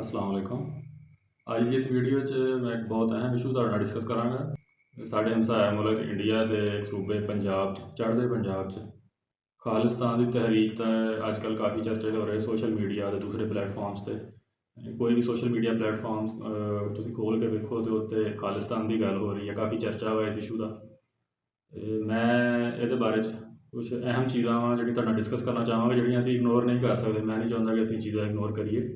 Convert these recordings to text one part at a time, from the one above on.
ਅਸਲਾਮ ਵਾਲੇਕੁਮ ਅੱਜ ਦੀ ਇਸ ਵੀਡੀਓ 'ਚ ਮੈਂ ਇੱਕ ਬਹੁਤ ਅਹਿਮ ਇਸ਼ੂ ਤੁਹਾਡੇ ਨਾਲ ਡਿਸਕਸ ਕਰਾਂਗਾ। ਸਾਡੇ ਹਮਸਾਇਆ ਮੁਲਕ ਇੰਡੀਆ ਦੇ ਇੱਕ ਸੂਬੇ ਪੰਜਾਬ 'ਚ, ਚੜ੍ਹਦੇ ਪੰਜਾਬ 'ਚ, ਖਾਲਿਸਤਾਨ ਦੀ ਤਹਿਰੀਕ ਤਾਂ ਅੱਜ ਕੱਲ੍ਹ ਕਾਫੀ ਚਰਚੇ ਹੋ ਰਹੇ ਸੋਸ਼ਲ ਮੀਡੀਆ ਤੇ ਦੂਸਰੇ ਪਲੇਟਫਾਰਮਸ ਤੇ। ਕੋਈ ਵੀ ਸੋਸ਼ਲ ਮੀਡੀਆ ਪਲੇਟਫਾਰਮਸ ਤੁਸੀਂ ਖੋਲ੍ਹ ਕੇ ਵੇਖੋ ਤੇ ਉੱਤੇ ਖਾਲਿਸਤਾਨ ਦੀ ਗੱਲ ਹੋ ਰਹੀ ਹੈ, ਕਾਫੀ ਚਰਚਾ ਹੋਇਆ ਇਸ ਇਸ਼ੂ ਦਾ। ਤੇ ਮੈਂ ਇਹਦੇ ਬਾਰੇ 'ਚ ਕੁਝ ਅਹਿਮ ਚੀਜ਼ਾਂ ਵਾਂ ਜਿਹੜੀ ਤੁਹਾਡੇ ਨਾਲ ਡਿਸਕਸ ਕਰਨਾ ਚਾਹਾਂਗਾ, ਜਿਹੜੀਆਂ ਅਸੀਂ ਇਗਨੋਰ ਨਹੀਂ ਕਰ ਸਕਦੇ। ਮੈਂ ਨਹੀਂ ਚਾਹੁੰਦਾ ਕਿ ਅਸੀਂ ਚੀਜ਼ਾਂ ਇਗਨੋਰ ਕਰੀਏ।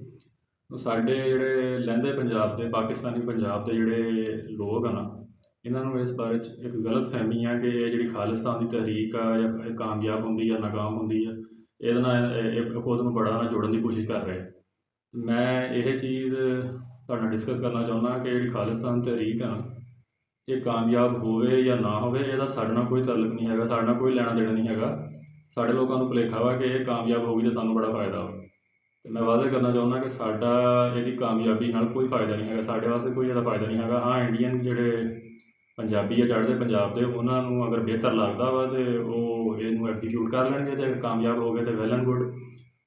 ਸਾਡੇ ਜਿਹੜੇ ਲਹਿੰਦੇ ਪੰਜਾਬ ਦੇ, ਪਾਕਿਸਤਾਨੀ ਪੰਜਾਬ ਦੇ ਜਿਹੜੇ ਲੋਕ ਆ ਨਾ, ਇਹਨਾਂ ਨੂੰ ਇਸ ਬਾਰੇ 'ਚ ਇੱਕ ਗਲਤ ਫਹਿਮੀ ਆ ਕਿ ਇਹ ਜਿਹੜੀ ਖਾਲਿਸਤਾਨ ਦੀ ਤਹਿਰੀਕ ਆ ਜਾਂ ਇਹ ਕਾਮਯਾਬ ਹੁੰਦੀ ਆ ਨਾਕਾਮ ਹੁੰਦੀ ਆ, ਇਹਦੇ ਨਾਲ ਇਹ ਖੁਦ ਨੂੰ ਬੜਾ ਨਾਲ ਜੋੜਨ ਦੀ ਕੋਸ਼ਿਸ਼ ਕਰ ਰਹੇ ਮੈਂ ਇਹ ਚੀਜ਼ ਤੁਹਾਡੇ ਨਾਲ ਡਿਸਕਸ ਕਰਨਾ ਚਾਹੁੰਦਾ ਕਿ ਜਿਹੜੀ ਖਾਲਿਸਤਾਨ ਤਹਿਰੀਕ ਆ ਇਹ ਕਾਮਯਾਬ ਹੋਵੇ ਜਾਂ ਨਾ ਹੋਵੇ, ਇਹਦਾ ਸਾਡੇ ਨਾਲ ਕੋਈ ਤਾਲੁਕ ਨਹੀਂ ਹੈਗਾ, ਸਾਡੇ ਨਾਲ ਕੋਈ ਲੈਣਾ ਦੇਣਾ ਨਹੀਂ ਹੈਗਾ। ਸਾਡੇ ਲੋਕਾਂ ਨੂੰ ਭੁਲੇਖਾ ਵਾ ਕਿ ਇਹ ਕਾਮਯਾਬ ਹੋਊਗੀ ਤਾਂ ਸਾਨੂੰ ਬੜਾ ਫਾਇਦਾ ਵਾ। ਤੇ ਮੈਂ ਵਾਅਦਾ ਕਰਨਾ ਚਾਹੁੰਦਾ ਕਿ ਸਾਡਾ ਇਹਦੀ ਕਾਮਯਾਬੀ ਨਾਲ ਕੋਈ ਫਾਇਦਾ ਨਹੀਂ ਹੈਗਾ, ਸਾਡੇ ਵਾਸਤੇ ਕੋਈ ਇਹਦਾ ਫਾਇਦਾ ਨਹੀਂ ਹੈਗਾ। ਹਾਂ ਇੰਡੀਅਨ ਜਿਹੜੇ ਪੰਜਾਬੀ ਆ, ਚੜ੍ਹਦੇ ਪੰਜਾਬ ਦੇ, ਉਹਨਾਂ ਨੂੰ ਅਗਰ ਬਿਹਤਰ ਲੱਗਦਾ ਵਾ ਤੇ ਉਹ ਇਹਨੂੰ ਐਗਜ਼ੀਕਿਊਟ ਕਰ ਲੈਣਗੇ ਤੇ ਅਗਰ ਕਾਮਯਾਬ ਹੋ ਗਏ ਤੇ ਵੈਲ ਐਂਡ ਗੁੱਡ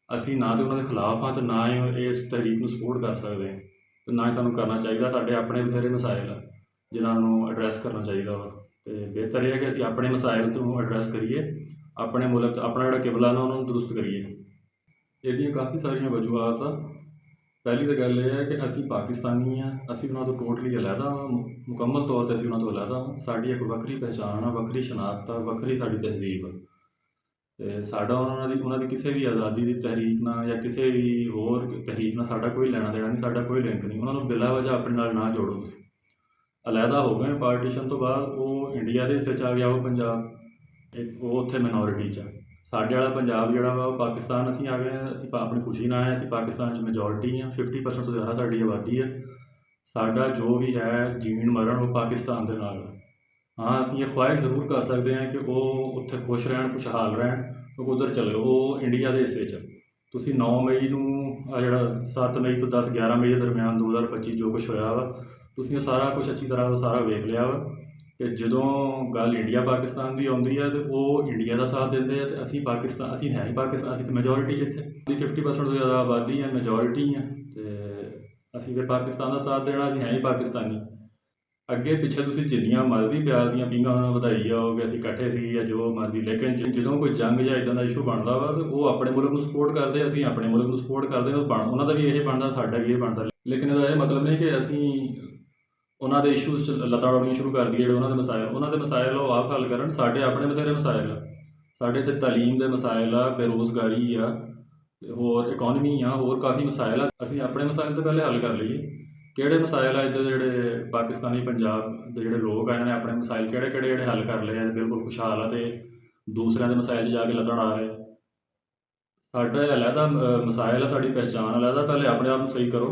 ਅਸੀਂ ਨਾ ਤੇ ਉਹਨਾਂ ਦੇ ਖਿਲਾਫ ਹਾਂ ਤੇ ਨਾ ਹੀ ਇਸ ਤਰੀਕ ਨੂੰ ਸਪੋਰਟ ਕਰ ਸਕਦੇ ਹਾਂ। ਤੇ ਨਾ ਹੀ ਸਾਨੂੰ ਕਰਨਾ ਚਾਹੀਦਾ, ਸਾਡੇ ਆਪਣੇ ਬਥੇਰੇ ਮਸਾਇਲ ਆ, ਜਿਨ੍ਹਾਂ ਨੂੰ ਐਡਰੈਸ ਕਰਨਾ ਚਾਹੀਦਾ ਵਾ। ਤੇ ਬਿਹਤਰ ਇਹ ਹੈ ਕਿ ਅਸੀਂ ਆਪਣੇ ਮਸਾਇਲ ਤੋਂ ਐਡਰੈਸ ਕਰੀਏ, ਆਪਣੇ ਮੁਲਕ, ਆਪਣਾ ਜਿਹੜਾ ਕਿਬਲਾ ਨਾ, ਉਹਨੂੰ ਦਰੁਸਤ ਕਰੀਏ। ਇਹਦੀਆਂ ਕਾਫੀ ਸਾਰੀਆਂ ਵਜੂਹਾਤ ਆ। ਪਹਿਲੀ ਤਾਂ ਗੱਲ ਇਹ ਹੈ ਕਿ ਅਸੀਂ ਪਾਕਿਸਤਾਨੀ ਆ, ਅਸੀਂ ਉਹਨਾਂ ਤੋਂ ਟੋਟਲੀ ਅਲੱਗਾ ਹਾਂ ਮੁਕੰਮਲ ਤੌਰ 'ਤੇ ਅਸੀਂ ਉਹਨਾਂ ਤੋਂ ਅਲੱਗਾ ਹਾਂ ਸਾਡੀ ਇੱਕ ਵੱਖਰੀ ਪਹਿਚਾਣ ਆ, ਵੱਖਰੀ ਸ਼ਨਾਖਤ ਆ, ਵੱਖਰੀ ਸਾਡੀ ਤਹਿਜ਼ੀਬ ਆ। ਤੇ ਸਾਡਾ ਉਹਨਾਂ ਦੀ ਉਹਨਾਂ ਦੀ ਕਿਸੇ ਵੀ ਆਜ਼ਾਦੀ ਦੀ ਤਹਿਰੀਕ ਨਾਲ ਜਾਂ ਕਿਸੇ ਵੀ ਹੋਰ ਤਹਿਰੀਕ ਨਾਲ ਸਾਡਾ ਕੋਈ ਲੈਣਾ ਦੇਣਾ ਨਹੀਂ, ਸਾਡਾ ਕੋਈ ਲਿੰਕ ਨਹੀਂ। ਉਹਨਾਂ ਨੂੰ ਬਿਲਾ ਵਜ੍ਹਾ ਆਪਣੇ ਨਾਲ ਨਾ ਜੋੜੋ ਤੁਸੀਂ। ਅਲੱਗਾ ਹੋ ਗਏ, ਪਾਰਟੀਸ਼ਨ ਤੋਂ ਬਾਅਦ ਉਹ ਇੰਡੀਆ ਦੇ ਹਿੱਸੇ 'ਚ ਆ ਗਿਆ, ਉਹ ਪੰਜਾਬ। ਉਹ ਉੱਥੇ ਮਿਨੋਰਿਟੀ 'ਚ ਆ। ਸਾਡੇ ਵਾਲਾ ਪੰਜਾਬ ਜਿਹੜਾ ਵਾ, ਉਹ ਪਾਕਿਸਤਾਨ ਅਸੀਂ ਆ ਗਏ ਹਾਂ, ਅਸੀਂ ਪਾ- ਆਪਣੀ ਖੁਸ਼ੀ ਨਾਲ ਆਏ ਅਸੀਂ ਪਾਕਿਸਤਾਨ 'ਚ ਮੈਜੋਰਟੀ ਹਾਂ 50% ਤੋਂ ਜ਼ਿਆਦਾ ਸਾਡੀ ਆਬਾਦੀ ਹੈ। ਸਾਡਾ ਜੋ ਵੀ ਹੈ, ਜੀਣ ਮਰਨ, ਉਹ ਪਾਕਿਸਤਾਨ ਦੇ ਨਾਲ ਹਾਂ, ਅਸੀਂ ਇਹ ਖੁਆਇਸ਼ ਜ਼ਰੂਰ ਕਰ ਸਕਦੇ ਹਾਂ ਕਿ ਉਹ ਉੱਥੇ ਖੁਸ਼ ਰਹਿਣ, ਖੁਸ਼ਹਾਲ ਰਹਿਣ ਉਹ ਉਧਰ ਚਲੇ ਉਹ ਇੰਡੀਆ ਦੇ ਹਿੱਸੇ 'ਚ ਤੁਸੀਂ 9 ਮਈ ਨੂੰ ਆ ਜਿਹੜਾ 7 ਮਈ ਤੋਂ 10 11 ਮਈ ਦੇ ਦਰਮਿਆਨ 2025 ਜੋ ਕੁਝ ਹੋਇਆ ਵਾ, ਤੁਸੀਂ ਉਹ ਸਾਰਾ ਕੁਝ ਅੱਛੀ ਤਰ੍ਹਾਂ ਸਾਰਾ ਵੇਖ ਲਿਆ ਵਾ। ਕਿ ਜਦੋਂ ਗੱਲ ਇੰਡੀਆ ਪਾਕਿਸਤਾਨ ਦੀ ਆਉਂਦੀ ਹੈ ਤੇ ਉਹ ਇੰਡੀਆ ਦਾ ਸਾਥ ਦਿੰਦੇ ਆ ਤੇ ਅਸੀਂ ਪਾਕਿਸਤਾਨ ਅਸੀਂ ਹੈ ਹੀ ਪਾਕਿਸਤਾਨ ਅਸੀਂ ਤਾਂ ਮੈਜੋਰਿਟੀ 'ਚ ਇੱਥੇ। ਅਸੀਂ 50% ਤੋਂ ਜ਼ਿਆਦਾ ਆਬਾਦੀ ਹੈ ਮੈਜੋਰਿਟੀ ਹੈ ਤੇ ਅਸੀਂ ਤੇ ਪਾਕਿਸਤਾਨ ਦਾ ਸਾਥ ਦੇਣਾ, ਅਸੀਂ ਹੈ ਹੀ ਪਾਕਿਸਤਾਨੀ ਅੱਗੇ ਪਿੱਛੇ ਤੁਸੀਂ ਜਿੰਨੀਆਂ ਮਰਜ਼ੀ ਪਿਆਰ ਦੀਆਂ ਪੀਂਘਾਂ ਉਹਨਾਂ ਨੂੰ ਵਧਾਈ ਜਾਓ ਕਿ ਅਸੀਂ ਇਕੱਠੇ ਸੀ ਜਾਂ ਜੋ ਮਰਜ਼ੀ, ਲੇਕਿਨ ਜਦੋਂ ਕੋਈ ਜੰਗ ਜਾਂ ਇਦਾਂ ਦਾ ਇਸ਼ੂ ਬਣਦਾ ਵਾ ਤੇ ਉਹ ਆਪਣੇ ਮੁਲਕ ਨੂੰ ਸਪੋਰਟ ਕਰਦੇ ਅਸੀਂ ਆਪਣੇ ਮੁਲਕ ਨੂੰ ਸਪੋਰਟ ਕਰਦੇ ਹਾਂ ਉਹ ਬਣ, ਉਹਨਾਂ ਦਾ ਵੀ ਇਹ ਬਣਦਾ, ਸਾਡਾ ਵੀ ਇਹ ਬਣਦਾ। ਲੇਕਿਨ ਇਹਦਾ ਇਹ ਮਤਲਬ ਨਹੀਂ ਕਿ ਅਸੀਂ ਉਹਨਾਂ ਦੇ ਇਸ਼ੂਜ਼ 'ਚ ਲੱਤਾਂ ਉਡਾਉਣੀਆਂ ਸ਼ੁਰੂ ਕਰ ਦਈਏ ਜਿਹੜੇ ਉਹਨਾਂ ਦੇ ਮਸਾਇਲ, ਉਹਨਾਂ ਦੇ ਮਸਾਇਲ ਉਹ ਆਪ ਹੱਲ ਕਰਨ, ਸਾਡੇ ਆਪਣੇ ਬਥੇਰੇ ਮਸਾਇਲ ਆ। ਸਾਡੇ ਇੱਥੇ ਤਾਲੀਮ ਦੇ ਮਸਾਇਲ ਆ, ਬੇਰੋਜ਼ਗਾਰੀ ਆ, ਤੇ ਹੋਰ ਇਕਨੋਮੀ ਆ, ਹੋਰ ਕਾਫੀ ਮਸਾਇਲ ਆ। ਅਸੀਂ ਆਪਣੇ ਮਸਾਇਲ ਤੋਂ ਪਹਿਲੇ ਹੱਲ ਕਰ ਲਈਏ। ਕਿਹੜੇ ਮਸਾਇਲ ਆ ਇੱਧਰ ਦੇ ਜਿਹੜੇ ਪਾਕਿਸਤਾਨੀ, ਪੰਜਾਬ ਦੇ ਜਿਹੜੇ ਲੋਕ ਆ, ਇਹਨਾਂ ਨੇ ਆਪਣੇ ਮਸਾਇਲ ਕਿਹੜੇ ਕਿਹੜੇ ਜਿਹੜੇ ਹੱਲ ਕਰ ਲਏ ਆ, ਬਿਲਕੁਲ ਖੁਸ਼ਹਾਲ ਆ ਤੇ ਦੂਸਰਿਆਂ ਦੇ ਮਸਾਇਲ 'ਚ ਜਾ ਕੇ ਲੱਤਾਂ ਆ ਰਹੇ ਸਾਡਾ ਇਹ ਅਲੱਗਾ ਮਸਾਇਲ ਆ, ਸਾਡੀ ਪਹਿਚਾਣ ਅਲੱਗਾ ਪਹਿਲੇ ਆਪਣੇ ਆਪ ਨੂੰ ਸਹੀ ਕਰੋ।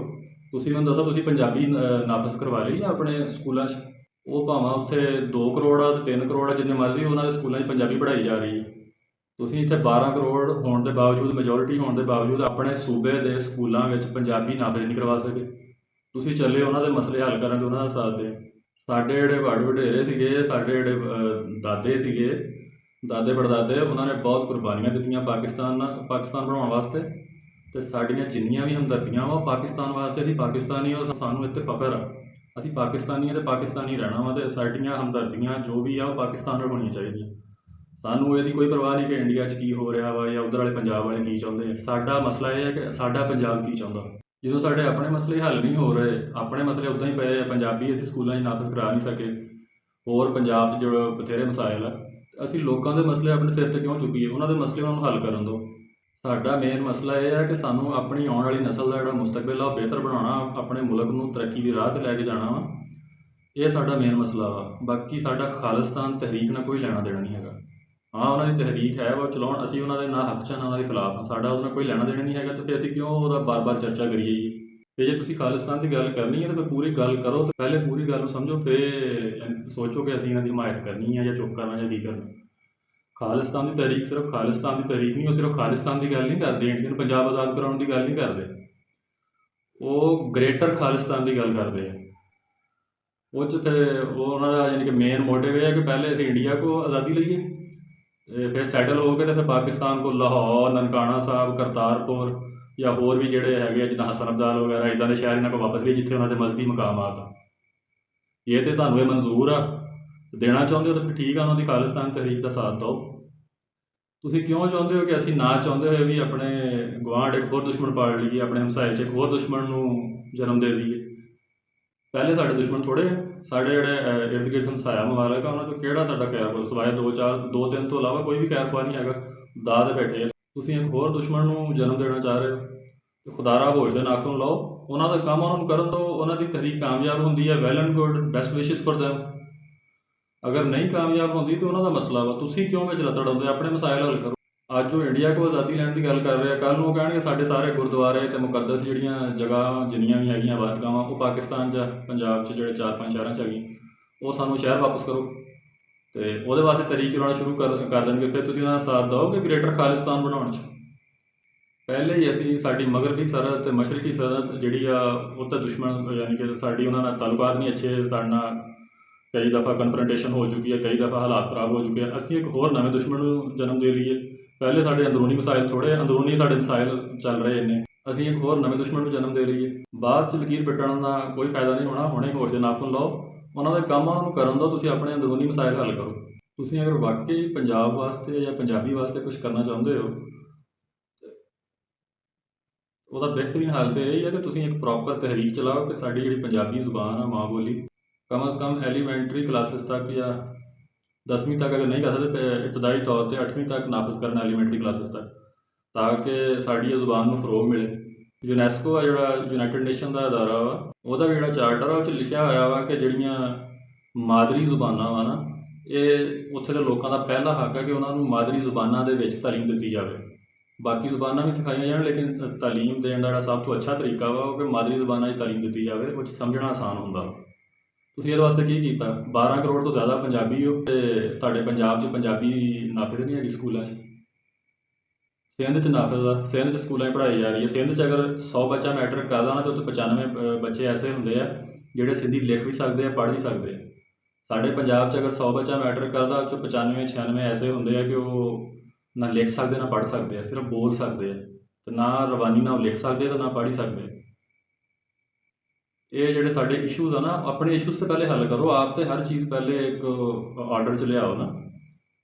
ਤੁਸੀਂ ਮੈਨੂੰ ਦੱਸੋ ਤੁਸੀਂ ਪੰਜਾਬੀ ਅ, ਨਾਫਜ਼ ਕਰਵਾ ਲਈ ਆ ਆਪਣੇ ਸਕੂਲਾਂ 'ਚ? ਉਹ ਭਾਵਾਂ ਉੱਥੇ 2 ਕਰੋੜ ਆ ਤੇ 3 ਕਰੋੜ ਆ ਜਿੰਨੇ ਮਰਜ਼ੀ ਉਹਨਾਂ ਦੇ ਸਕੂਲਾਂ 'ਚ ਪੰਜਾਬੀ ਪੜ੍ਹਾਈ ਜਾ ਰਹੀ। ਹੈ ਤੁਸੀਂ ਇੱਥੇ 12 ਕਰੋੜ ਹੋਣ ਦੇ ਬਾਵਜੂਦ ਮੈਜੋਰਿਟੀ ਹੋਣ ਦੇ ਬਾਵਜੂਦ ਆਪਣੇ ਸੂਬੇ ਦੇ ਸਕੂਲਾਂ ਵਿੱਚ ਪੰਜਾਬੀ ਨਾਫਜ਼ ਨਹੀਂ ਕਰਵਾ ਸਕੇ। ਤੁਸੀਂ ਚੱਲੇ ਉਹਨਾਂ ਦੇ ਮਸਲੇ ਹੱਲ ਕਰਨ ਤੇ ਉਹਨਾਂ ਦਾ ਸਾਥ ਦੇ ਸਾਡੇ ਜਿਹੜੇ ਵੱਡ ਵਡੇਰੇ ਸੀਗੇ ਸਾਡੇ ਜਿਹੜੇ ਦਾਦੇ ਸੀਗੇ ਦਾਦੇ ਪੜਦਾਦੇ ਉਹਨਾਂ ਨੇ ਬਹੁਤ ਕੁਰਬਾਨੀਆਂ ਦਿੱਤੀਆਂ ਪਾਕਿਸਤਾਨ ਨਾਲ ਪਾਕਿਸਤਾਨ ਬਣਾਉਣ ਵਾਸਤੇ। ਤੇ ਸਾਡੀਆਂ ਜਿੰਨੀਆਂ ਵੀ ਹਮਦਰਦੀਆਂ ਵਾ ਉਹ ਪਾਕਿਸਤਾਨ ਵਾਸਤੇ, ਅਸੀਂ ਪਾਕਿਸਤਾਨੀ ਉਹ ਸਾਨੂੰ ਇੱਥੇ ਫਖਰ ਆ। ਅਸੀਂ ਪਾਕਿਸਤਾਨੀ ਹਾਂ ਤੇ ਪਾਕਿਸਤਾਨੀ ਰਹਿਣਾ ਵਾ ਤੇ ਸਾਡੀਆਂ ਹਮਦਰਦੀਆਂ ਜੋ ਵੀ ਆ ਉਹ ਪਾਕਿਸਤਾਨ ਨਾਲ ਹੋਣੀਆਂ ਚਾਹੀਦੀਆਂ। ਸਾਨੂੰ ਇਹਦੀ ਕੋਈ ਪਰਵਾਹ ਨਹੀਂ ਕਿ ਇੰਡੀਆ 'ਚ ਕੀ ਹੋ ਰਿਹਾ ਵਾ ਜਾਂ ਉਧਰ ਵਾਲੇ ਪੰਜਾਬ ਵਾਲੇ ਕੀ ਚਾਹੁੰਦੇ ਆ। ਸਾਡਾ ਮਸਲਾ ਇਹ ਹੈ ਕਿ ਸਾਡਾ ਪੰਜਾਬ ਕੀ ਚਾਹੁੰਦਾ। ਜਦੋਂ ਸਾਡੇ ਆਪਣੇ ਮਸਲੇ ਹੱਲ ਨਹੀਂ ਹੋ ਰਹੇ, ਆਪਣੇ ਮਸਲੇ ਉਦਾਂ ਹੀ ਪਏ ਆ, ਪੰਜਾਬੀ ਅਸੀਂ ਸਕੂਲਾਂ 'ਚ ਨਾਫਜ਼ ਕਰਾ ਨਹੀਂ ਸਕੇ, ਹੋਰ ਪੰਜਾਬ 'ਚ ਜੋ ਬਥੇਰੇ ਮਸਾਇਲ ਆ, ਅਸੀਂ ਲੋਕਾਂ ਦੇ ਮਸਲੇ ਆਪਣੇ ਸਿਰ ਤੇ ਕਿਉਂ ਚੁੱਕੀਏ? ਉਹਨਾਂ ਦੇ ਮਸਲੇ ਉਹਨਾਂ ਨੂੰ ਹੱਲ ਕਰਨ ਦਿਓ। ਸਾਡਾ ਮੇਨ ਮਸਲਾ ਇਹ ਹੈ ਕਿ ਸਾਨੂੰ ਆਪਣੀ ਆਉਣ ਵਾਲੀ ਨਸਲ ਦਾ ਜਿਹੜਾ ਮੁਸਤਕਬਲ ਆ ਉਹ ਬਿਹਤਰ ਬਣਾਉਣਾ ਆਪਣੇ ਮੁਲਕ ਨੂੰ ਤਰੱਕੀ ਦੀ ਰਾਹ ਤੇ ਲੈ ਕੇ ਜਾਣਾ ਵਾ। ਇਹ ਸਾਡਾ ਮੇਨ ਮਸਲਾ ਵਾ। ਬਾਕੀ ਸਾਡਾ ਖਾਲਿਸਤਾਨ ਤਹਿਰੀਕ ਨਾਲ ਕੋਈ ਲੈਣਾ ਦੇਣਾ ਨਹੀਂ ਹੈਗਾ। ਹਾਂ ਉਹਨਾਂ ਦੀ ਤਹਿਰੀਕ ਹੈ ਉਹ ਚਲਾਉਣ ਅਸੀਂ ਉਹਨਾਂ ਦੇ ਨਾ ਹੱਕ 'ਚ ਹਾਂ, ਨਾ ਉਹਨਾਂ ਦੇ ਖਿਲਾਫ ਸਾਡਾ ਉਹਨਾਂ ਨਾਲ ਕੋਈ ਲੈਣਾ ਦੇਣਾ ਨਹੀਂ ਹੈਗਾ ਤੇ ਫਿਰ ਅਸੀਂ ਕਿਉਂ ਉਹਦਾ ਬਾਰ-ਬਾਰ ਚਰਚਾ ਕਰੀਏ ਜੀ? ਤੇ ਜੇ ਤੁਸੀਂ ਖਾਲਿਸਤਾਨ ਦੀ ਗੱਲ ਕਰਨੀ ਹੈ ਤਾਂ ਫਿਰ ਪੂਰੀ ਗੱਲ ਕਰੋ ਤਾਂ ਪਹਿਲੇ ਪੂਰੀ ਗੱਲ ਨੂੰ ਸਮਝੋ ਫਿਰ ਸੋਚੋ ਕਿ ਅਸੀਂ ਇਹਨਾਂ ਦੀ ਹਮਾਇਤ ਕਰਨੀ ਹੈ ਜਾਂ ਚੁੱਪ ਕਰਨਾ ਜਾਂ ਕੀ ਕਰਨਾ। ਖਾਲਿਸਤਾਨ ਦੀ ਤਹਿਰੀਕ ਸਿਰਫ ਖਾਲਿਸਤਾਨ ਦੀ ਤਹਿਰੀਕ ਨਹੀਂ, ਉਹ ਸਿਰਫ ਖਾਲਿਸਤਾਨ ਦੀ ਗੱਲ ਨਹੀਂ ਕਰਦੇ ਇੰਡੀਆ ਨੂੰ ਪੰਜਾਬ ਆਜ਼ਾਦ ਕਰਾਉਣ ਦੀ ਗੱਲ ਨਹੀਂ ਕਰਦੇ। ਉਹ ਗ੍ਰੇਟਰ ਖਾਲਿਸਤਾਨ ਦੀ ਗੱਲ ਕਰਦੇ ਆ। ਉਹ 'ਚ ਫਿਰ ਉਹਨਾਂ ਦਾ ਯਾਨੀ ਕਿ ਮੇਨ ਮੋਟਿਵ ਇਹ ਹੈ ਕਿ ਪਹਿਲੇ ਅਸੀਂ ਇੰਡੀਆ ਕੋ ਆਜ਼ਾਦੀ ਲਈਏ ਤੇ ਫਿਰ ਸੈਟਲ ਹੋ ਕੇ ਤੇ ਫਿਰ ਪਾਕਿਸਤਾਨ ਕੋ ਲਾਹੌਰ, ਨਨਕਾਣਾ ਸਾਹਿਬ, ਕਰਤਾਰਪੁਰ ਜਾਂ ਹੋਰ ਵੀ ਜਿਹੜੇ ਹੈਗੇ ਆ, ਜਿੱਦਾਂ ਹਸਨ ਅਬਦਾਲ ਵਗੈਰਾ ਇਦਾਂ ਦੇ ਸ਼ਹਿਰ ਇਹਨਾਂ ਕੋਲ ਵਾਪਸ ਗਏ ਜਿੱਥੇ ਉਹਨਾਂ ਦੇ ਮਜ਼ਬੀ ਮਕਾਮਾਤ ਆ ਇਹ ਤੇ ਤੁਹਾਨੂੰ ਇਹ ਮਨਜ਼ੂਰ ਆ, ਦੇਣਾ ਚਾਹੁੰਦੇ ਹੋ ਤਾਂ ਫਿਰ ਠੀਕ ਆ, ਉਹਨਾਂ ਦੀ ਖਾਲਿਸਤਾਨ ਤਹਿਰੀਕ ਦਾ ਸਾਥ ਦਿਓ। ਤੁਸੀਂ ਕਿਉਂ ਚਾਹੁੰਦੇ ਹੋ ਕਿ ਅਸੀਂ ਨਾ ਚਾਹੁੰਦੇ ਹੋਏ ਵੀ ਆਪਣੇ ਗੁਆਂਢ ਇੱਕ ਹੋਰ ਦੁਸ਼ਮਣ ਪਾੜ ਲਈਏ ਆਪਣੇ ਹਮਸਾਏ 'ਚ ਇੱਕ ਹੋਰ ਦੁਸ਼ਮਣ ਨੂੰ ਜਨਮ ਦੇ ਦਈਏ? ਪਹਿਲੇ ਸਾਡੇ ਦੁਸ਼ਮਣ ਥੋੜੇ ਆ। ਸਾਡੇ ਜਿਹੜੇ ਅਹ, ਇਰਦ ਗਿਰਦ ਹਮਸਾਇਆ ਮੁਬਾਰਕ ਆ ਉਹਨਾਂ ਤੋਂ ਕਿਹੜਾ ਤੁਹਾਡਾ ਖੈਰ ਕੋਈ ਸਵਾਏ ਦੋ ਚਾਰ ਦੋ ਤਿੰਨ ਤੋਂ ਇਲਾਵਾ ਕੋਈ ਵੀ ਖੈਰ ਖਵਾ ਨਹੀਂ ਹੈਗਾ। ਦਾ ਦੇ ਬੈਠੇ ਆ। ਤੁਸੀਂ ਇੱਕ ਹੋਰ ਦੁਸ਼ਮਣ ਨੂੰ ਜਨਮ ਦੇਣਾ ਚਾਹ ਰਹੇ ਹੋ। ਤੇ ਖੁਦਾਰਾ ਹੋਸ਼ ਦੇ ਨਾਖ ਨੂੰ ਲਾਓ। ਉਹਨਾਂ ਦਾ ਕੰਮ ਉਹਨਾਂ ਨੂੰ ਕਰਨ ਦਿਓ। ਉਹਨਾਂ ਦੀ ਤਰੀਕ ਕਾਮਯਾਬ ਹੁੰਦੀ ਹੈ ਵੈਲ ਐਂਡ ਗੁੱਡ ਬੈਸਟ ਵਿਸ਼ੇਸ ਫॉर them ਅਗਰ ਨਹੀਂ ਕਾਮਯਾਬ ਹੁੰਦੀ ਤਾਂ ਉਹਨਾਂ ਦਾ ਮਸਲਾ ਵਾ। ਤੁਸੀਂ ਕਿਉਂ ਵਿੱਚ ਲੱਤੜ ਆਉਂਦੇ ਆਪਣੇ ਮਸਾਇਲ ਹੱਲ ਕਰੋ। ਅੱਜ ਉਹ ਇੰਡੀਆ ਕੋਲ ਆਜ਼ਾਦੀ ਲੈਣ ਦੀ ਗੱਲ ਕਰ ਰਿਹਾ ਕੱਲ ਨੂੰ ਉਹ ਕਹਿਣਗੇ ਸਾਡੇ ਸਾਰੇ ਗੁਰਦੁਆਰੇ ਤੇ ਮੁਕੱਦਸ ਜਿਹੜੀਆਂ ਜਗ੍ਹਾ ਜਿੰਨੀਆਂ ਵੀ ਹੈਗੀਆਂ ਆਬਾਦਗਾਹਾਂ ਉਹ ਪਾਕਿਸਤਾਨ 'ਚ ਆ, ਪੰਜਾਬ 'ਚ ਜਿਹੜੇ ਚਾਰ ਪੰਜ ਸ਼ਹਿਰਾਂ 'ਚ ਹੈਗੀਆਂ ਉਹ ਸਾਨੂੰ ਸ਼ਹਿਰ ਵਾਪਸ ਕਰੋ। ਤੇ ਉਹਦੇ ਵਾਸਤੇ ਤਰੀਕ ਲਾਉਣਾ ਸ਼ੁਰੂ ਕਰ ਕਰ ਦੇਣਗੇ। ਫਿਰ ਤੁਸੀਂ ਉਹਨਾਂ ਦਾ ਸਾਥ ਦਿਓਗੇ ਗ੍ਰੇਟਰ ਖਾਲਿਸਤਾਨ ਬਣਾਉਣ 'ਚ? ਪਹਿਲੇ ਹੀ ਅਸੀਂ ਸਾਡੀ ਮਗਰਬੀ ਸਰਹੱਦ ਤੇ ਮਸ਼ਰਕੀ ਸਰਹੱਦ ਜਿਹੜੀ ਆ ਉਹ ਤਾਂ ਦੁਸ਼ਮਣ ਯਾਨੀ ਕਿ ਸਾਡੀ ਉਹਨਾਂ ਨਾਲ ਤਾਲੁਕਾਤ ਨਹੀਂ ਅੱਛੇ ਸਾਡੇ ਨਾਲ ਕਈ ਦਫਾ ਕਨਫਰੰਟੇਸ਼ਨ ਹੋ ਚੁੱਕੀ ਹੈ, ਕਈ ਦਫਾ ਹਾਲਾਤ ਖਰਾਬ ਹੋ ਚੁੱਕੇ ਆ ਅਸੀਂ ਇੱਕ ਹੋਰ ਨਵੇਂ ਦੁਸ਼ਮਣ ਨੂੰ ਜਨਮ ਦੇ ਲਈਏ। ਪਹਿਲੇ ਸਾਡੇ ਅੰਦਰੂਨੀ ਮਸਾਇਲ ਥੋੜੇ ਅੰਦਰੂਨੀ ਸਾਡੇ ਮਸਾਇਲ ਚੱਲ ਰਹੇ ਨੇ। ਅਸੀਂ ਇੱਕ ਹੋਰ ਨਵੇਂ ਦੁਸ਼ਮਣ ਨੂੰ ਜਨਮ ਦੇ ਲਈਏ। ਬਾਅਦ ਚ ਲਕੀਰ ਪਿੱਟਣ ਦਾ ਕੋਈ ਫਾਇਦਾ ਨਹੀਂ ਹੋਣਾ, ਹੁਣੇ ਹੋਸ਼ ਦੇ ਨਾਖੂਨ ਲਾਓ। ਉਹਨਾਂ ਦੇ ਕੰਮ ਉਹਨਾਂ ਨੂੰ ਕਰਨ ਦਾ ਤੁਸੀਂ ਆਪਣੇ ਅੰਦਰੂਨੀ ਮਸਾਇਲ ਹੱਲ ਕਰੋ। ਤੁਸੀਂ ਅਗਰ ਵਾਕਈ ਪੰਜਾਬ ਵਾਸਤੇ ਜਾਂ ਪੰਜਾਬੀ ਵਾਸਤੇ ਕੁਝ ਕਰਨਾ ਚਾਹੁੰਦੇ ਹੋ, ਉਹਦਾ ਬਿਹਤਰੀਨ ਹੱਲ ਤੇ ਇਹ ਹੈ ਕਿ ਤੁਸੀਂ ਇੱਕ ਪ੍ਰੋਪਰ ਤਹਿਰੀਕ ਚਲਾਓ ਕਿ ਸਾਡੀ ਜਿਹੜੀ ਪੰਜਾਬੀ ਜ਼ੁਬਾਨ ਆ, ਮਾਂ ਬੋਲੀ ਕਮ ਅਜ਼ ਕਮ ਐਲੀਮੈਂਟਰੀ ਕਲਾਸਿਸ ਤੱਕ ਜਾਂ 10ਵੀਂ ਤੱਕ ਅਗਰ ਨਹੀਂ ਕਰ ਸਕਦੇ, ਤੇ ਇਬਤਦਾਈ ਤੌਰ ਤੇ 8ਵੀਂ ਤੱਕ ਨਾਫਜ਼ ਕਰਨ ਐਲੀਮੈਂਟਰੀ ਕਲਾਸਿਸ ਤੱਕ, ਤਾਂ ਕਿ ਸਾਡੀ ਇਹ ਜ਼ੁਬਾਨ ਨੂੰ ਫਰੋਗ ਮਿਲੇ। ਯੂਨੈਸਕੋ ਆ ਜਿਹੜਾ ਯੂਨਾਈਟਿਡ ਨੇਸ਼ਨ ਦਾ ਅਦਾਰਾ ਵਾ, ਉਹਦਾ ਵੀ ਜਿਹੜਾ ਚਾਰਟਰ ਆ, ਉਹ 'ਚ ਲਿਖਿਆ ਹੋਇਆ ਵਾ ਕਿ ਜਿਹੜੀਆਂ ਮਾਦਰੀ ਜ਼ੁਬਾਨਾਂ ਵਾ ਨਾ, ਇਹ ਉੱਥੇ ਦੇ ਲੋਕਾਂ ਦਾ ਪਹਿਲਾ ਹੱਕ ਹੈ ਕਿ ਉਹਨਾਂ ਨੂੰ ਮਾਦਰੀ ਜ਼ੁਬਾਨਾਂ ਦੇ ਵਿੱਚ ਤਾਲੀਮ ਦਿੱਤੀ ਜਾਵੇ। ਬਾਕੀ ਜ਼ੁਬਾਨਾਂ ਵੀ ਸਿਖਾਈਆਂ ਜਾਣ, ਲੇਕਿਨ ਤਾਲੀਮ ਦੇਣ ਦਾ ਜਿਹੜਾ ਸਭ ਤੋਂ ਅੱਛਾ ਤਰੀਕਾ ਵਾ, ਉਹ ਕਿ ਮਾਦਰੀ ਜ਼ੁਬਾਨਾਂ 'ਚ ਤਾਲੀਮ ਦਿੱਤੀ ਜਾਵੇ, ਉਹ 'ਚ ਸਮਝਣਾ ਆਸਾਨ ਹੁੰਦਾ ਵਾ। ਤੁਸੀਂ ਇਹਦੇ ਵਾਸਤੇ ਕੀ ਕੀਤਾ? 12 ਕਰੋੜ ਤੋਂ ਜ਼ਿਆਦਾ ਪੰਜਾਬੀ ਹੋ ਤੇ ਤੁਹਾਡੇ ਪੰਜਾਬ 'ਚ ਪੰਜਾਬੀ ਨਾਫਜ਼ ਨਹੀਂ ਹੈਗੀ ਸਕੂਲਾਂ 'ਚ? ਸਿੰਧ 'ਚ ਨਾਫਜ਼ ਆ ਸਿੰਧ 'ਚ ਸਕੂਲਾਂ 'ਚ ਪੜ੍ਹਾਈ ਜਾ ਰਹੀ ਹੈ। ਸਿੰਧ 'ਚ ਅਗਰ 100 ਬੱਚਾ ਮੈਟ੍ਰਿਕ ਕਰਦਾ ਨਾ ਤਾਂ ਉੱਥੇ 95 ਅ, ਬੱਚੇ ਐਸੇ ਹੁੰਦੇ ਆ ਜਿਹੜੇ ਸਿੰਧੀ ਲਿਖ ਵੀ ਸਕਦੇ ਆ ਪੜ੍ਹ ਵੀ ਸਕਦੇ ਆ। ਸਾਡੇ ਪੰਜਾਬ 'ਚ ਅਗਰ 100 ਬੱਚਾ ਮੈਟ੍ਰਿਕ ਕਰਦਾ ਉਹ 'ਚੋਂ 95 96 ਐਸੇ ਹੁੰਦੇ ਆ ਕਿ ਉਹ ਨਾ ਲਿਖ ਸਕਦੇ ਨਾ ਪੜ੍ਹ ਸਕਦੇ ਆ ਸਿਰਫ ਬੋਲ ਸਕਦੇ ਆ ਤੇ ਨਾ ਰਵਾਨੀ ਨਾਲ ਲਿਖ ਸਕਦੇ ਤੇ ਨਾ ਪੜ੍ਹ ਹੀ ਸਕਦੇ ਇਹ ਜਿਹੜੇ ਸਾਡੇ ਇਸ਼ੂਜ਼ ਆ ਨਾ, ਆਪਣੇ ਇਸ਼ੂਜ਼ ਤੇ ਪਹਿਲੇ ਹੱਲ ਕਰੋ, ਆਪ ਤੇ ਹਰ ਚੀਜ਼ ਪਹਿਲੇ ਇੱਕ ਆਰਡਰ ਚ ਲਿਆਓ ਨਾ।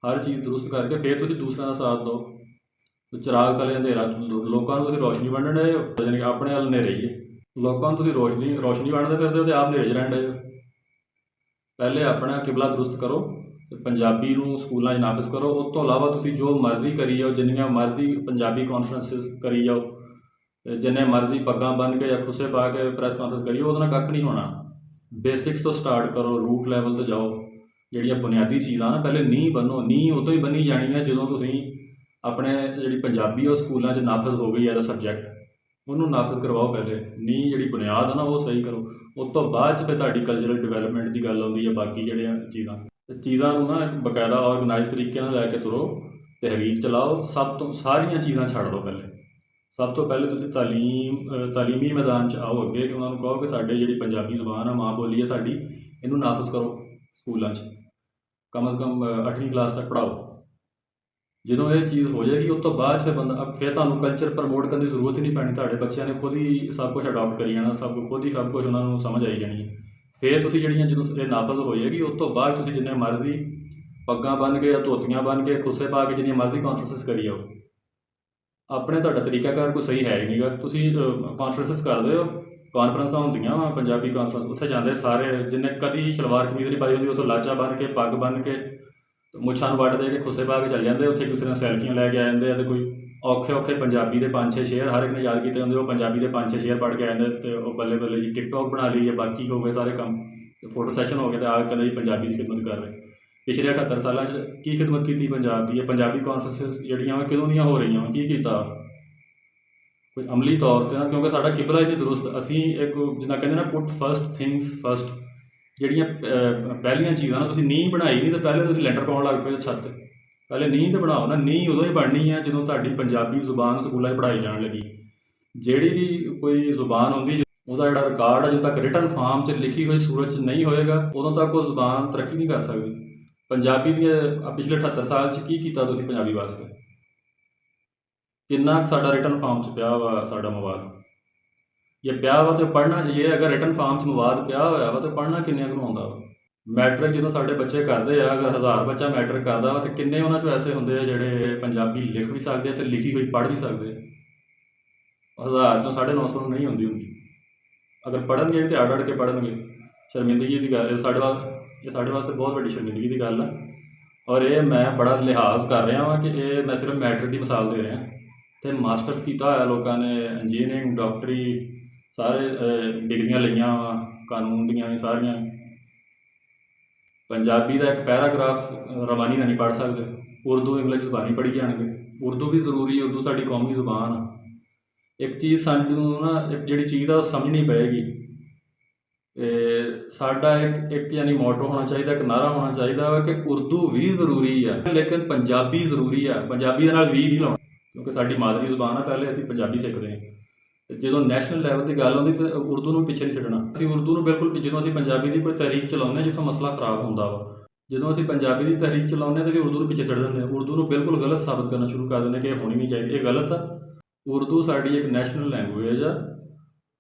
ਹਰ ਚੀਜ਼ ਦਰੁਸਤ ਕਰਕੇ ਫਿਰ ਤੁਸੀਂ ਦੂਸਰਿਆਂ ਦਾ ਸਾਥ ਦਿਓ। ਤੇ ਚਿਰਾਗ ਤਲੇ ਅੰਧੇਰਾ ਲੋਕਾਂ ਨੂੰ ਤੁਸੀਂ ਰੋਸ਼ਨੀ ਵੰਡਣ ਰਹੇ ਹੋ, ਯਾਨੀ ਕਿ ਆਪਣੇ ਵੱਲ ਹਨੇਰੇ ਹੀ। ਹੈ ਲੋਕਾਂ ਨੂੰ ਤੁਸੀਂ ਰੋਸ਼ਨੀ ਰੋਸ਼ਨੀ ਵੰਡਦੇ ਫਿਰਦੇ ਹੋ ਤੇ ਆਪ ਹਨੇਰੇ 'ਚ ਰਹਿਣ ਡਏ ਹੋ। ਪਹਿਲੇ ਆਪਣਾ ਕਿਬਲਾ ਦਰੁਸਤ ਕਰੋ ਤੇ ਪੰਜਾਬੀ ਨੂੰ ਸਕੂਲਾਂ 'ਚ ਨਾਫਜ਼ ਕਰੋ। ਉਸ ਤੋਂ ਇਲਾਵਾ ਤੁਸੀਂ ਜੋ ਮਰਜ਼ੀ ਕਰੀ ਜਾਓ, ਜਿੰਨੀਆਂ ਮਰਜ਼ੀ ਪੰਜਾਬੀ ਕਾਨਫਰੰਸਿਸ ਕਰੀ ਜਾਓ। ਤੇ ਜਿੰਨੇ ਮਰਜ਼ੀ ਪੱਗਾਂ ਬੰਨ੍ਹ ਕੇ ਜਾਂ ਖੁੱਸੇ ਪਾ ਕੇ ਪ੍ਰੈਸ ਕਾਨਫਰੰਸ ਕਰੀ ਉਹਦੇ ਨਾਲ ਕੱਖ ਨਹੀਂ ਹੋਣਾ। ਬੇਸਿਕਸ ਤੋਂ ਸਟਾਰਟ ਕਰੋ ਰੂਟ ਲੈਵਲ ਤੇ ਜਾਓ। ਜਿਹੜੀਆਂ ਬੁਨਿਆਦੀ ਚੀਜ਼ਾਂ ਨਾ, ਪਹਿਲੇ ਨੀਂਹ ਬੰਨੋ ਨੀਂਹ ਉਦੋਂ ਹੀ ਬੰਨੀ ਜਾਣੀ ਹੈ ਜਦੋਂ ਤੁਸੀਂ ਆਪਣੇ ਜਿਹੜੀ ਪੰਜਾਬੀ ਉਹ ਸਕੂਲਾਂ 'ਚ ਨਾਫਜ਼ ਹੋ ਗਈ ਐਜ਼ ਅ ਸਬਜੈਕਟ ਉਹਨੂੰ ਨਾਫਜ਼ ਕਰਵਾਓ ਪਹਿਲੇ। ਨੀਂਹ ਜਿਹੜੀ ਬੁਨਿਆਦ ਆ ਨਾ, ਉਹ ਸਹੀ ਕਰੋ। ਉਸ ਤੋਂ ਬਾਅਦ 'ਚ ਫਿਰ ਤੁਹਾਡੀ ਕਲਚਰਲ ਡਿਵੈਲਪਮੈਂਟ ਦੀ ਗੱਲ ਆਉਂਦੀ ਹੈ, ਬਾਕੀ ਜਿਹੜੀਆਂ ਚੀਜ਼ਾਂ। ਚੀਜ਼ਾਂ ਨੂੰ ਨਾ ਇੱਕ ਬਕਾਇਦਾ ਆਰਗੇਨਾਈਜ਼ ਤਰੀਕੇ ਨਾਲ ਲੈ ਕੇ ਤੁਰੋ ਤਹਿਰੀਕ ਚਲਾਓ। ਸਭ ਤੋਂ ਸਾਰੀਆਂ ਚੀਜ਼ਾਂ ਛੱਡ ਦਿਓ ਪਹਿਲੇ। ਸਭ ਤੋਂ ਪਹਿਲੇ ਤੁਸੀਂ ਤਾਲੀਮ ਅ, ਤਾਲੀਮੀ ਮੈਦਾਨ 'ਚ ਆਓ ਅੱਗੇ ਕਿ ਉਹਨਾਂ ਨੂੰ ਕਹੋ ਕਿ ਸਾਡੇ ਜਿਹੜੀ ਪੰਜਾਬੀ ਜ਼ੁਬਾਨ ਆ ਮਾਂ ਬੋਲੀ ਹੈ ਸਾਡੀ ਇਹਨੂੰ ਨਾਫਜ਼ ਕਰੋ ਸਕੂਲਾਂ 'ਚ। ਕਮ ਸੇ ਕਮ 8ਵੀਂ ਕਲਾਸ ਤੱਕ ਪੜਾਓ ਜਦੋਂ ਇਹ ਚੀਜ਼ ਹੋ ਜਾਏਗੀ ਉਸ ਤੋਂ ਬਾਅਦ ਫਿਰ ਬੰਦਾ ਫਿਰ ਤੁਹਾਨੂੰ ਕਲਚਰ ਪ੍ਰਮੋਟ ਕਰਨ ਦੀ ਜ਼ਰੂਰਤ ਹੀ ਨਹੀਂ ਪੈਣੀ ਤੁਹਾਡੇ ਬੱਚਿਆਂ ਨੇ ਖੁਦ ਹੀ ਸਭ ਕੁਝ ਅਡਾਪਟ ਕਰੀ ਜਾਣਾ ਸਭ ਕੁਝ ਖੁਦ ਹੀ ਸਭ ਕੁਝ ਉਹਨਾਂ ਨੂੰ ਸਮਝ ਆਈ ਜਾਣੀ ਹੈ। ਫਿਰ ਤੁਸੀਂ ਜਿਹੜੀਆਂ ਜਦੋਂ ਇਹ ਨਾਫਜ਼ ਹੋ ਜਾਏਗੀ ਉਸ ਤੋਂ ਬਾਅਦ ਤੁਸੀਂ ਜਿੰਨੇ ਮਰਜ਼ੀ ਪੱਗਾਂ ਬੰਨ੍ਹ ਕੇ ਜਾਂ ਧੋਤੀਆਂ ਬੰਨ੍ਹ ਕੇ ਖੁੱਸੇ ਪਾ ਕੇ ਜਿੰਨੀਆਂ ਮਰਜ਼ੀ ਕਾਨਫਰੰਸਿਸ ਕਰੀ ਜਾਓ। ਆਪਣੇ ਤੁਹਾਡਾ ਤਰੀਕਾਕਾਰ ਕੋਈ ਸਹੀ ਹੈ ਹੀ ਨਹੀਂਗਾ। ਤੁਸੀਂ ਕਾਨਫਰੰਸਿਸ ਕਰਦੇ ਹੋ ਕਾਨਫਰੰਸਾਂ ਹੁੰਦੀਆਂ ਵਾ, ਪੰਜਾਬੀ ਕਾਨਫਰੰਸ ਉੱਥੇ ਜਾਂਦੇ ਸਾਰੇ, ਜਿੰਨੇ ਕਦੀ ਸ਼ਲਵਾਰ ਕਮੀਜ਼ ਨਹੀਂ ਪਾਈ ਹੁੰਦੀ, ਉੱਥੋਂ ਲਾਚਾ ਬੰਨ੍ਹ ਕੇ, ਪੱਗ ਬੰਨ੍ਹ ਕੇ, ਮੁੱਛਾਂ ਨੂੰ ਵੱਟ ਦੇ ਕੇ, ਖੁੱਸੇ ਪਾ ਕੇ ਚੱਲ ਜਾਂਦੇ, ਉੱਥੇ ਕਿਸੇ ਨਾਲ ਸੈਲਫੀਆਂ ਲੈ ਕੇ ਆ ਜਾਂਦੇ ਆ ਤੇ ਕੋਈ ਔਖੇ ਔਖੇ ਪੰਜਾਬੀ ਦੇ ਪੰਜ ਛੇ ਸ਼ੇਅਰ ਹਰ ਇੱਕ ਨੇ ਯਾਦ ਕੀਤੇ ਹੁੰਦੇ, ਉਹ ਪੰਜਾਬੀ ਦੇ ਪੰਜ ਛੇ ਸ਼ੇਅਰ ਪੜ੍ਹ ਕੇ ਆ ਜਾਂਦੇ ਤੇ ਉਹ ਬੱਲੇ ਬੱਲੇ ਜੀ ਟਿਕਟੌਕ ਬਣਾ ਲਈ ਜਾਂ ਬਾਕੀ ਹੋ ਗਏ ਸਾਰੇ ਕੰਮ, ਤੇ ਫੋਟੋ ਸੈਸ਼ਨ ਹੋ ਗਏ ਤੇ ਆ ਕੇ ਕਹਿੰਦੇ ਜੀ ਪੰਜਾਬੀ ਦੀ ਖਿਦਮਤ ਕਰ ਰਹੇ। ਪਿਛਲੇ 78 ਸਾਲਾਂ 'ਚ ਕੀ ਖਿਦਮਤ ਕੀਤੀ ਪੰਜਾਬ ਦੀ? ਹੈ ਪੰਜਾਬੀ ਕਾਨਫਰੰਸਿਸ ਜਿਹੜੀਆਂ ਵਾ ਕਿਦੋਂ ਦੀਆਂ ਹੋ ਰਹੀਆਂ ਵਾ? ਕੀ ਕੀਤਾ? ਕੋਈ ਅਮਲੀ ਤੌਰ ਤੇ ਨਾ, ਕਿਉਂਕਿ ਸਾਡਾ ਕਿਬਲਾ ਹੀ ਨਹੀਂ ਦਰੁਸਤ, ਅਸੀਂ ਇੱਕ ਜਿੱਦਾਂ ਕਹਿੰਦੇ ਨਾ ਪੁੱਟ ਫਰਸਟ ਥਿੰਗਸ ਫਰਸਟ ਜਿਹੜੀਆਂ ਪਹਿਲੀਆਂ ਚੀਜ਼ਾਂ ਨਾ, ਤੁਸੀਂ ਨੀਂਹ ਬਣਾਈ ਨਹੀਂ ਤਾਂ ਪਹਿਲੇ ਤੁਸੀਂ ਲੈਂਟਰ ਪਾਉਣ ਲੱਗ ਪਏ ਛੱਤ। ਪਹਿਲੇ ਨੀਂਹ ਤੇ ਬਣਾਓ ਨਾ, ਨੀਂਹ ਉਦੋਂ ਹੀ ਬਣਨੀ ਹੈ ਜਦੋਂ ਤੁਹਾਡੀ ਪੰਜਾਬੀ ਜ਼ੁਬਾਨ ਸਕੂਲਾਂ 'ਚ ਪੜ੍ਹਾਈ ਜਾਣ ਲੱਗੀ। ਜਿਹੜੀ ਵੀ ਕੋਈ ਜ਼ੁਬਾਨ ਆਉਂਦੀ, ਉਹਦਾ ਜਿਹੜਾ ਰਿਕਾਰਡ ਹੈ ਜਦੋਂ ਤੱਕ ਰਿਟਨ ਫਾਰਮ 'ਚ ਲਿਖੀ ਹੋਈ ਸੂਰਤ 'ਚ ਨਹੀਂ ਹੋਏਗਾ, ਉਦੋਂ ਤੱਕ ਉਹ ਜ਼ੁਬਾਨ ਤਰੱਕੀ ਨਹੀਂ ਕਰ ਸਕਦੀ। ਪੰਜਾਬੀ ਦੀ ਪਿਛਲੇ 78 ਸਾਲ 'ਚ ਕੀ ਕੀਤਾ ਤੁਸੀਂ ਪੰਜਾਬੀ ਵਾਸਤੇ? ਕਿੰਨਾ ਕੁ ਸਾਡਾ ਰਿਟਰਨ ਫਾਰਮ 'ਚ ਪਿਆ ਵਾ ਸਾਡਾ ਮਵਾਦ? ਜੇ ਪਿਆ ਵਾ ਤੇ ਪੜ੍ਹਨਾ, ਜੇ ਅਗਰ ਰਿਟਰਨ ਫਾਰਮ 'ਚ ਮਵਾਦ ਪਿਆ ਹੋਇਆ ਵਾ ਤੇ ਪੜ੍ਹਨਾ ਕਿੰਨੇ ਨੂੰ ਆਉਂਦਾ ਵਾ? ਮੈਟਰ ਜਦੋਂ ਸਾਡੇ ਬੱਚੇ ਕਰਦੇ ਆ, ਅਗਰ ਹਜ਼ਾਰ ਬੱਚਾ ਮੈਟਰ ਕਰਦਾ ਵਾ ਤੇ ਕਿੰਨੇ ਉਹਨਾਂ 'ਚੋਂ ਐਸੇ ਹੁੰਦੇ ਆ ਜਿਹੜੇ ਪੰਜਾਬੀ ਲਿਖ ਵੀ ਸਕਦੇ ਆ ਤੇ ਲਿਖੀ ਹੋਈ ਪੜ੍ਹ ਵੀ ਸਕਦੇ ਆ? ਹਜ਼ਾਰ ਚੋਂ 950 ਨੂੰ ਨਹੀਂ ਹੁੰਦੀ ਹੁੰਦੀ। ਅਗਰ ਪੜ੍ਹਨਗੇ ਤੇ ਅੜ ਅੜ ਕੇ ਪੜ੍ਹਨਗੇ। ਸ਼ਰਮਿੰਦਗੀ ਦੀ ਗੱਲ ਹੈ ਸਾਡੇ ਵਾਸਤੇ ਇਹ ਸਾਡੇ ਵਾਸਤੇ ਬਹੁਤ ਵੱਡੀ ਸ਼ਰਮਿੰਦਗੀ ਦੀ ਗੱਲ ਆ। ਔਰ ਇਹ ਮੈਂ ਬੜਾ ਲਿਹਾਜ਼ ਕਰ ਰਿਹਾ ਹਾਂ ਕਿ ਇਹ ਮੈਂ ਸਿਰਫ ਮੈਟਰ ਦੀ ਮਿਸਾਲ ਦੇ ਰਿਹਾ। ਤੇ ਮਾਸਟਰਸ ਕੀਤਾ ਹੋਇਆ ਲੋਕਾਂ ਨੇ ਇੰਜੀਨੀਅਰਿੰਗ ਡਾਕਟਰੀ ਸਾਰੇ ਡਿਗਰੀਆਂ ਲਈਆਂ ਵਾ, ਕਾਨੂੰਨ ਦੀਆਂ ਸਾਰੀਆਂ। ਪੰਜਾਬੀ ਦਾ ਇੱਕ ਪੈਰਾਗ੍ਰਾਫ ਰਵਾਨੀ ਦਾ ਨਹੀਂ ਪੜ੍ਹ ਸਕਦੇ। ਉਰਦੂ, ਇੰਗਲਿਸ਼ ਜ਼ੁਬਾਨੀ ਪੜ੍ਹੀ ਜਾਣਗੇ। ਉਰਦੂ ਵੀ ਜ਼ਰੂਰੀ ਹੈ, ਉਰਦੂ ਸਾਡੀ ਕੌਮੀ ਜ਼ੁਬਾਨ ਆ। ਇੱਕ ਚੀਜ਼ ਸਾਨੂੰ ਨਾ, ਇੱਕ ਜਿਹੜੀ ਚੀਜ਼ ਆ, ਉਹ ਸਮਝਣੀ ਪਏਗੀ। ਤੇ ਸਾਡਾ ਇੱਕ ਇੱਕ ਯਾਨੀ ਮੋਟੋ ਹੋਣਾ ਚਾਹੀਦਾ, ਇੱਕ ਨਾਰਾ ਹੋਣਾ ਚਾਹੀਦਾ ਵਾ ਕਿ ਉਰਦੂ ਵੀ ਜ਼ਰੂਰੀ ਆ, ਲੇਕਿਨ ਪੰਜਾਬੀ ਜ਼ਰੂਰੀ ਆ। ਪੰਜਾਬੀ ਦੇ ਨਾਲ ਵੀ ਨਹੀਂ ਲਾਉਣਾ, ਕਿਉਂਕਿ ਸਾਡੀ ਮਾਦਰੀ ਜ਼ੁਬਾਨ ਆ, ਪਹਿਲੇ ਅਸੀਂ ਪੰਜਾਬੀ ਸਿੱਖਦੇ ਹਾਂ। ਤੇ ਜਦੋਂ ਨੈਸ਼ਨਲ ਲੈਵਲ ਦੀ ਗੱਲ ਆਉਂਦੀ ਤੇ ਉਰਦੂ ਨੂੰ ਪਿੱਛੇ ਨਹੀਂ ਛੱਡਣਾ। ਅਸੀਂ ਉਰਦੂ ਨੂੰ ਬਿਲਕੁਲ ਜਦੋਂ ਅਸੀਂ ਪੰਜਾਬੀ ਦੀ ਕੋਈ ਤਹਿਰੀਕ ਚਲਾਉਂਦੇ ਹਾਂ, ਜਿੱਥੋਂ ਮਸਲਾ ਖਰਾਬ ਹੁੰਦਾ ਵਾ, ਜਦੋਂ ਅਸੀਂ ਪੰਜਾਬੀ ਦੀ ਤਹਿਰੀਕ ਚਲਾਉਂਦੇ ਹਾਂ ਤੇ ਅਸੀਂ ਉਰਦੂ ਨੂੰ ਪਿੱਛੇ ਛੱਡ ਦਿੰਦੇ ਹਾਂ। ਉਰਦੂ ਨੂੰ ਬਿਲਕੁਲ ਗਲਤ ਸਾਬਤ ਕਰਨਾ ਸ਼ੁਰੂ ਕਰ ਦਿੰਦੇ ਕਿ ਇਹ ਹੋਣੀ ਨਹੀਂ ਚਾਹੀਦੀ, ਇਹ ਗਲਤ ਆ। ਉਰਦੂ ਸਾਡੀ ਇੱਕ ਨੈਸ਼ਨਲ ਲੈਂਗੁਏਜ ਆ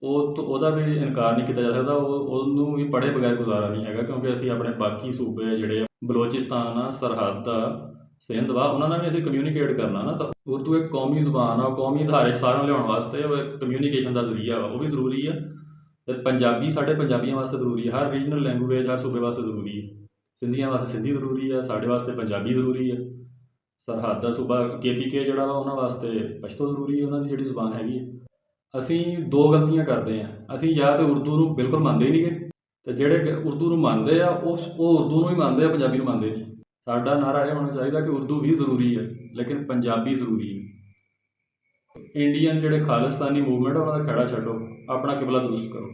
ਉਹ ਤੋਂ ਉਹਦਾ ਵੀ ਇਨਕਾਰ ਨਹੀਂ ਕੀਤਾ ਜਾ ਸਕਦਾ ਉਹ ਉਹਨੂੰ ਵੀ ਪੜ੍ਹੇ ਬਗੈਰ ਗੁਜ਼ਾਰਾ ਨਹੀਂ ਹੈਗਾ ਕਿਉਂਕਿ ਅਸੀਂ ਆਪਣੇ ਬਾਕੀ ਸੂਬੇ ਜਿਹੜੇ ਆ, ਬਲੋਚਿਸਤਾਨ ਆ ਸਰਹੱਦ ਆ ਸਿੰਧ ਵਾ ਉਹਨਾਂ ਨਾਲ ਵੀ ਅਸੀਂ ਕਮਿਊਨੀਕੇਟ ਕਰਨਾ ਨਾ ਤਾਂ ਉਰਦੂ ਇੱਕ ਕੌਮੀ ਜ਼ੁਬਾਨ ਆ ਕੌਮੀ ਅਧਾਰੇ ਸਾਰਿਆਂ ਨੂੰ ਲਿਆਉਣ ਵਾਸਤੇ ਕਮਿਊਨੀਕੇਸ਼ਨ ਦਾ ਜ਼ਰੀਆ ਵਾ ਉਹ ਵੀ ਜ਼ਰੂਰੀ ਆ। ਤੇ ਪੰਜਾਬੀ ਸਾਡੇ ਪੰਜਾਬੀਆਂ ਵਾਸਤੇ ਜ਼ਰੂਰੀ ਹੈ ਹਰ ਰੀਜਨਲ ਲੈਂਗੁਏਜ ਹਰ ਸੂਬੇ ਵਾਸਤੇ ਜ਼ਰੂਰੀ ਹੈ ਸਿੰਧੀਆਂ ਵਾਸਤੇ ਸਿੰਧੀ ਜ਼ਰੂਰੀ ਹੈ ਸਾਡੇ ਵਾਸਤੇ ਪੰਜਾਬੀ ਜ਼ਰੂਰੀ ਹੈ ਸਰਹੱਦ ਦਾ ਸੂਬਾ ਕੇਪੀਕੇ ਜਿਹੜਾ ਵਾ ਉਹਨਾਂ ਵਾਸਤੇ ਪਸ਼ਤੋ ਜ਼ਰੂਰੀ ਹੈ ਉਹਨਾਂ ਦੀ ਜਿਹੜੀ ਜ਼ੁਬਾਨ ਹੈਗੀ ਹੈ ਅਸੀਂ ਦੋ ਗਲਤੀਆਂ ਕਰਦੇ ਹਾਂ। ਅਸੀਂ ਜਾਂ ਤੇ ਉਰਦੂ ਨੂੰ ਬਿਲਕੁਲ ਮੰਨਦੇ ਹੀ ਨਹੀਂਗੇ। ਤੇ ਜਿਹੜੇ ਉਰਦੂ ਨੂੰ ਮੰਨਦੇ ਆ, ਉਸ, ਉਹ ਉਰਦੂ ਨੂੰ ਹੀ ਮੰਨਦੇ ਆ, ਪੰਜਾਬੀ ਨੂੰ ਮੰਨਦੇ ਨਹੀਂ। ਸਾਡਾ ਨਾਰਾ ਇਹ ਹੋਣਾ ਚਾਹੀਦਾ ਕਿ ਉਰਦੂ ਵੀ ਜ਼ਰੂਰੀ ਹੈ, ਲੇਕਿਨ ਪੰਜਾਬੀ ਜ਼ਰੂਰੀ ਹੈ। ਇੰਡੀਅਨ ਜਿਹੜੇ ਖਾਲਿਸਤਾਨੀ ਮੂਵਮੈਂਟ ਉਹਨਾਂ ਦਾ ਖੜਾ ਛੱਡੋ। ਆਪਣਾ ਕਿਬਲਾ ਦਰੁਸਤ ਕਰੋ।